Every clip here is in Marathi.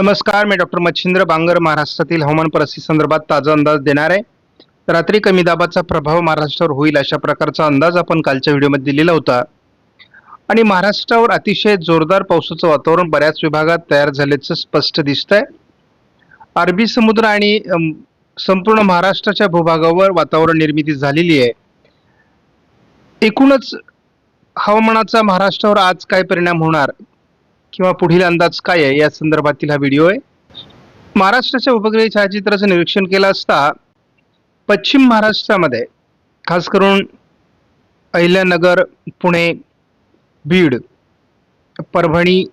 नमस्कार मी डॉक्टर मच्छिंद्र बांगर महाराष्ट्रातील हवामान परिस्थिती संदर्भात ताजा अंदाज देणार आहे. रात्री कमी दाबाचा प्रभाव महाराष्ट्रावर होईल अशा प्रकारचा अंदाज आपण कालच्या व्हिडिओमध्ये दिलेला होता. आणि महाराष्ट्रावर अतिशय जोरदार पावसाचं वातावरण बऱ्याच विभागात तयार झाल्याचं स्पष्ट दिसत आहे अरबी समुद्र आणि संपूर्ण महाराष्ट्राच्या भूभागावर वातावरण निर्मिती झालेली आहे. एकूणच हवामानाचा महाराष्ट्रावर आज काय परिणाम होणार? किंवा पुढील अंदाज काय आहे? या संदर्भातील हा व्हिडिओ आहे. महाराष्ट्राच्या उपग्रही छायाचित्राचं निरीक्षण केलं असता पश्चिम महाराष्ट्रामध्ये खास करून अहिल्यानगर पुणे बीड परभणी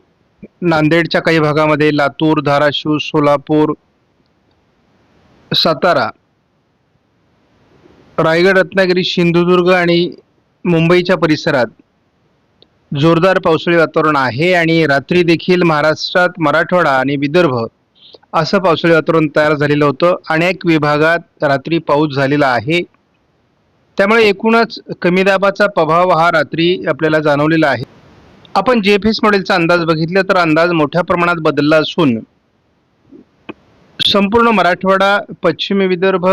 नांदेडच्या काही भागामध्ये लातूर धाराशिव सोलापूर सातारा रायगड रत्नागिरी सिंधुदुर्ग आणि मुंबईच्या परिसरात जोरदार पावसाळी वातावरण आहे आणि रात्री देखील महाराष्ट्रात मराठवाडा आणि विदर्भ असं पावसाळी वातावरण तयार झालेलं होतं. अनेक विभागात रात्री पाऊस झालेला आहे. त्यामुळे एकूणच कमी दाबाचा प्रभाव हा रात्री आपल्याला जाणवलेला आहे. आपण जे एफ एस मॉडेलचा अंदाज बघितला तर अंदाज मोठ्या प्रमाणात बदलला असून संपूर्ण मराठवाडा पश्चिमी विदर्भ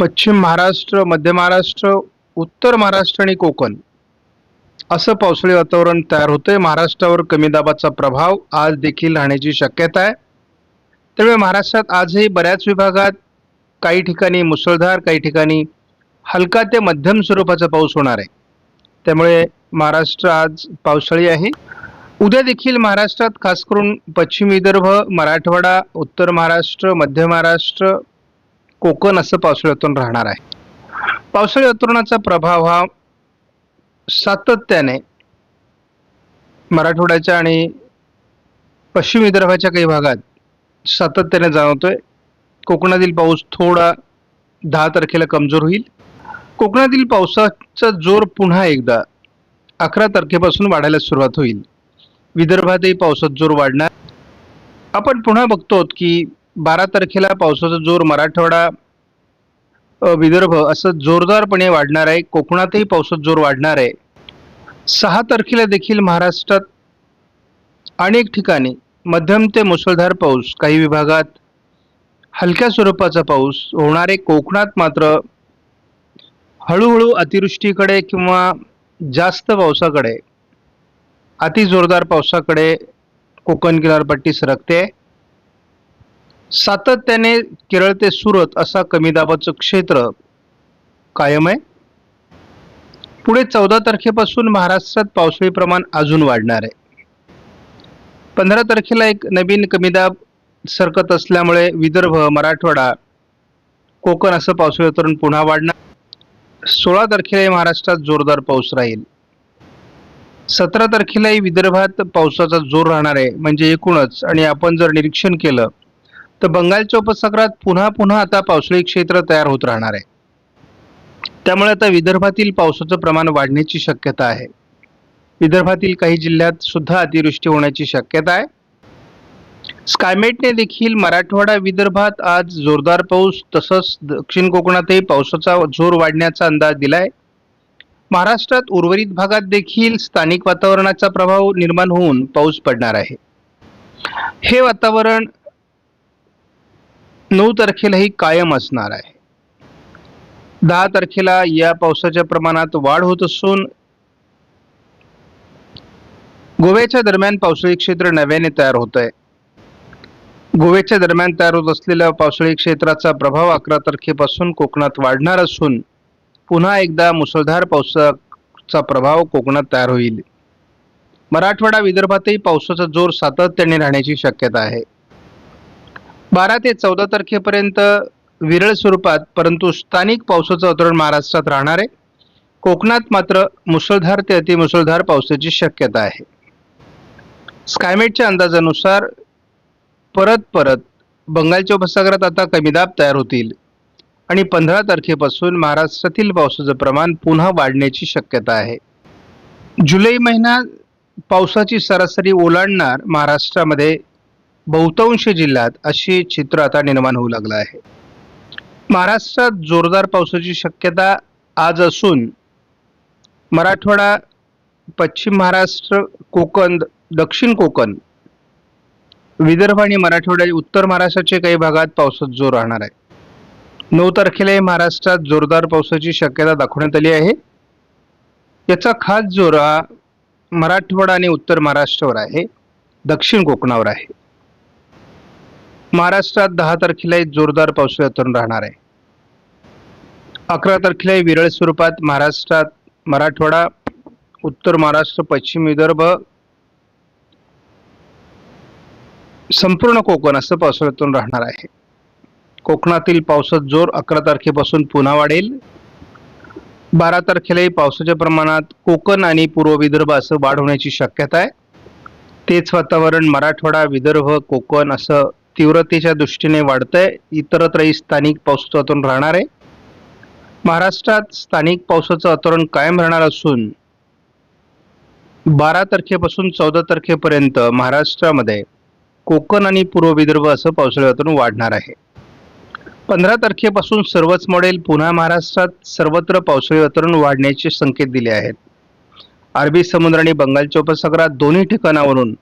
पश्चिम महाराष्ट्र मध्य महाराष्ट्र उत्तर महाराष्ट्र आणि कोकण असं पावसाळी वातावरण तयार होतंय. महाराष्ट्रावर कमी दाबाचा प्रभाव आज देखील राहण्याची शक्यता आहे. त्यामुळे महाराष्ट्रात आजही बऱ्याच विभागात काही ठिकाणी मुसळधार काही ठिकाणी हलका ते मध्यम स्वरूपाचा पाऊस होणार आहे. त्यामुळे महाराष्ट्र आज पावसाळी आहे. उद्या देखील महाराष्ट्रात खास करून पश्चिम विदर्भ मराठवाडा उत्तर महाराष्ट्र मध्य महाराष्ट्र कोकण असं पावसाळ्यातून राहणार आहे. पावसाळी वातावरणाचा प्रभाव हा सातत्याने मराठवाड्याच्या आणि पश्चिम विदर्भाच्या काही भागात सातत्याने जाणवतोय. कोकणातील पाऊस थोडा दहा तारखेला कमजोर होईल. कोकणातील पावसाचा जोर पुन्हा एकदा अकरा तारखेपासून वाढायला सुरुवात होईल. विदर्भातही पावसाचा जोर वाढणार. आपण पुन्हा बघतो की बारा तारखेला पावसाचा जोर मराठवाडा विदर्भ असं जोरदारपणे वाढणार आहे. कोकणातही पावसात जोर वाढणार आहे. सहा तारखेला देखील महाराष्ट्रात अनेक ठिकाणी मध्यम ते मुसळधार पाऊस काही विभागात हलक्या स्वरूपाचा पाऊस होणारे कोकणात मात्र हळूहळू अतिवृष्टीकडे किंवा जास्त पावसाकडे अति जोरदार पावसाकडे कोकण किनारपट्टी सरकते. सातत्याने केरळ ते सुरत असा कमी दाबाचं क्षेत्र कायम आहे. पुढे चौदा तारखेपासून महाराष्ट्रात पावसाळी प्रमाण अजून वाढणार आहे. पंधरा तारखेला एक नवीन कमी दाब सरकत असल्यामुळे विदर्भ मराठवाडा कोकण असं पावसाळी वातावरण पुन्हा वाढणार. सोळा तारखेलाही महाराष्ट्रात जोरदार पाऊस राहील. सतरा तारखेलाही विदर्भात पावसाचा जोर राहणार आहे. म्हणजे एकूणच. आणि आपण जर निरीक्षण केलं तर बंगालच्या उपसागरात पुन्हा पुन्हा आता पावसाळी क्षेत्र तयार होत राहणार आहे. त्यामुळे आता विदर्भातील पावसाचं प्रमाण वाढण्याची शक्यता आहे. विदर्भातील काही जिल्ह्यात सुद्धा अतिवृष्टी होण्याची शक्यता आहे. स्कायमेटने देखील मराठवाडा विदर्भात आज जोरदार पाऊस तसंच दक्षिण कोकणातही पावसाचा जोर वाढण्याचा अंदाज दिलाय. महाराष्ट्रात उर्वरित भागात देखील स्थानिक वातावरणाचा प्रभाव निर्माण होऊन पाऊस पडणार आहे. हे वातावरण नऊ तारखेलाही कायम असणार आहे. दहा तारखेला या पावसाच्या प्रमाणात वाढ होत असून गोव्याच्या दरम्यान पावसाळी क्षेत्र नव्याने तयार होत आहे गोव्याच्या दरम्यान तयार होत असलेल्या पावसाळी क्षेत्राचा प्रभाव अकरा तारखेपासून कोकणात वाढणार असून पुन्हा एकदा मुसळधार पावसाचा प्रभाव कोकणात तयार होईल. मराठवाडा विदर्भातही पावसाचा जोर सातत्याने राहण्याची शक्यता आहे. बारा ते चौदा तारखेपर्यंत विरळ स्वरूपात परंतु स्थानिक पावसाचं वातावरण महाराष्ट्रात राहणार आहे. कोकणात मात्र मुसळधार ते अतिमुसळधार पावसाची शक्यता आहे. स्कायमेटच्या अंदाजानुसार परत परत बंगालच्या उपसागरात आता कमी दाब तयार होतील आणि पंधरा तारखेपासून महाराष्ट्रातील पावसाचं प्रमाण पुन्हा वाढण्याची शक्यता आहे. जुलै महिना पावसाची सरासरी ओलांडणार महाराष्ट्रामध्ये बहुतांश जिल्ह्यात अशी चित्र आता निर्माण होऊ लागलं आहे. महाराष्ट्रात जोरदार पावसाची शक्यता आज असून मराठवाडा पश्चिम महाराष्ट्र कोकण दक्षिण कोकण विदर्भ आणि मराठवाड्याच्या उत्तर महाराष्ट्राच्या काही भागात पावसात जोर राहणार आहे. नऊ तारखेला महाराष्ट्रात जोरदार पावसाची शक्यता दाखवण्यात आली आहे. याचा खास जोर हा मराठवाडा आणि उत्तर महाराष्ट्रावर आहे. दक्षिण कोकणावर आहे. महाराष्ट्रात दहा तारखेलाही जोरदार पावसाळी राहणार आहे. अकरा तारखेलाही विरळ स्वरूपात महाराष्ट्रात मराठवाडा उत्तर महाराष्ट्र पश्चिम विदर्भ संपूर्ण कोकण असं पावसाळ्यातून राहणार आहे. कोकणातील पावसात जोर अकरा तारखेपासून पुन्हा वाढेल. बारा तारखेलाही पावसाच्या प्रमाणात कोकण आणि पूर्व विदर्भ असं वाढ होण्याची शक्यता आहे. तेच वातावरण मराठवाडा विदर्भ कोकण असं तीव्रतेच्या दृष्टीने वाढतंय. इतरत्रही स्थानिक पावसाचं राहणार आहे. महाराष्ट्रात स्थानिक पावसाचं वातावरण कायम राहणार असून बारा तारखेपासून चौदा तारखेपर्यंत महाराष्ट्रामध्ये कोकण आणि पूर्व विदर्भ असं पावसाळी वातावरण वाढणार आहे. पंधरा तारखेपासून सर्वच मॉडेल पुन्हा महाराष्ट्रात सर्वत्र पावसाळी वातावरण वाढण्याचे संकेत दिले आहेत. अरबी समुद्र आणि बंगालच्या उपसागरात दोन्ही ठिकाणावरून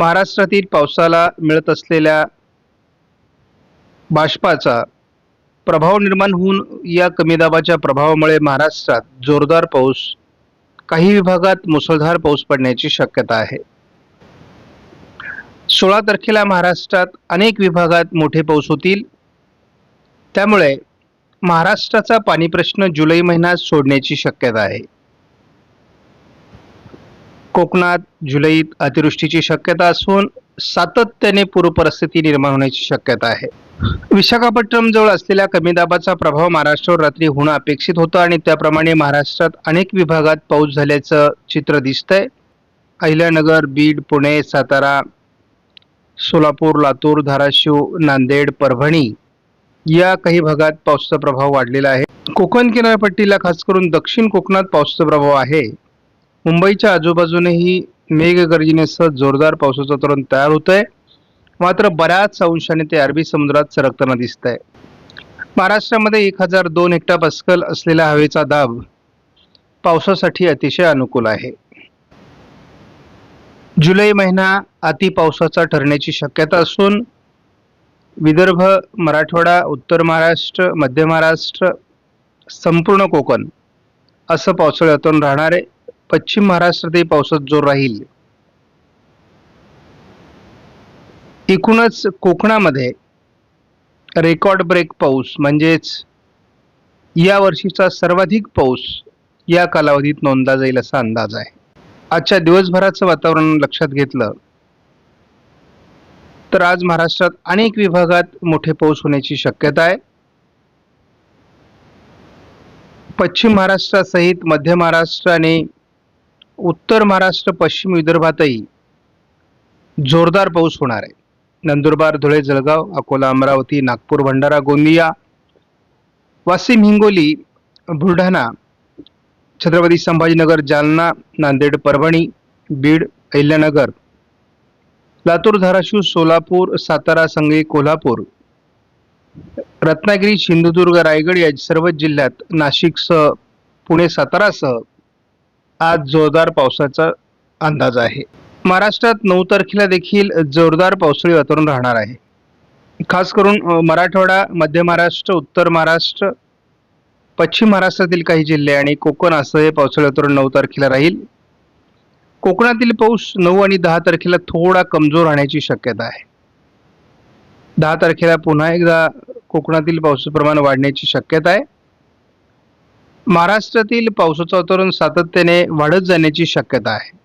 महाराष्ट्रातील पावसाला मिळत असलेल्या बाष्पाचा प्रभाव निर्माण होऊन या कमी दाबाच्या प्रभावामुळे महाराष्ट्रात जोरदार पाऊस काही विभागात मुसळधार पाऊस पडण्याची शक्यता आहे. सोळा तारखेला महाराष्ट्रात अनेक विभागात मोठे पाऊस होतील. त्यामुळे महाराष्ट्राचा पाणी प्रश्न जुलै महिन्यात सोडण्याची शक्यता आहे. कोकणात जुलैत अतिवृष्टीची शक्यता असून सातत्याने पूरपरिस्थिती निर्माण होण्याची शक्यता आहे. विशाखापट्टणम जवळ असलेल्या कमी दाबाचा प्रभाव महाराष्ट्रावर रात्री होणं अपेक्षित होतं आणि त्याप्रमाणे महाराष्ट्रात अनेक विभागात पाऊस झाल्याचं चित्र दिसतंय. अहिल्यानगर बीड पुणे सातारा सोलापूर लातूर धाराशिव नांदेड परभणी या काही भागात पावसाचा प्रभाव वाढलेला आहे. कोकण किनारपट्टीला खास करून दक्षिण कोकणात पावसाचा प्रभाव आहे. मुंबईच्या आजूबाजूनेही मेघगर्जनेसह जोरदार पावसाचं वातावरण तयार होत आहे मात्र बऱ्याच अंशाने ते अरबी समुद्रात सरकताना दिसत आहे महाराष्ट्रामध्ये एक हजार दोन हेक्टर पस्कल असलेला हवेचा दाब पावसासाठी अतिशय अनुकूल आहे. जुलै महिना अति पावसाचा ठरण्याची शक्यता असून विदर्भ मराठवाडा उत्तर महाराष्ट्र मध्य महाराष्ट्र संपूर्ण कोकण असं पावसाळ्यातून राहणार आहे. पश्चिम महाराष्ट्रातही पावसात जोर राहील. एकूणच कोकणामध्ये रेकॉर्ड ब्रेक पाऊस म्हणजेच या वर्षीचा सर्वाधिक पाऊस या कालावधीत नोंदला जाईल असा अंदाज आहे. आजच्या दिवसभराचं वातावरण लक्षात घेतलं तर आज महाराष्ट्रात अनेक विभागात मोठे पाऊस होण्याची शक्यता आहे. पश्चिम महाराष्ट्रासहित मध्य महाराष्ट्र आणि उत्तर महाराष्ट्र पश्चिम विदर्भातही जोरदार पाऊस होणार आहे. नंदुरबार धुळे जळगाव अकोला अमरावती नागपूर भंडारा गोंदिया वाशिम हिंगोली बुलढाणा छत्रपती संभाजीनगर जालना नांदेड परभणी बीड अहिल्यानगर लातूर धाराशिव सोलापूर सातारा सांगली कोल्हापूर रत्नागिरी सिंधुदुर्ग रायगड या सर्व जिल्ह्यात नाशिकसह पुणे सातारासह आज जोरदार पावसाचा अंदाज आहे. महाराष्ट्रात नऊ तारखेला देखील जोरदार पावसाळी वातावरण राहणार आहे. खास करून मराठवाडा मध्य महाराष्ट्र उत्तर महाराष्ट्र पश्चिम महाराष्ट्रातील काही जिल्हे आणि कोकण असं हे पावसाळी वातावरण नऊ तारखेला राहील. कोकणातील पाऊस नऊ आणि दहा तारखेला थोडा कमजोर राहण्याची शक्यता आहे. दहा तारखेला पुन्हा एकदा कोकणातील पावसाचं प्रमाण वाढण्याची शक्यता आहे. महाराष्ट्रातील पावसाचं वातावरण सातत्याने वाढत जाण्याची शक्यता आहे.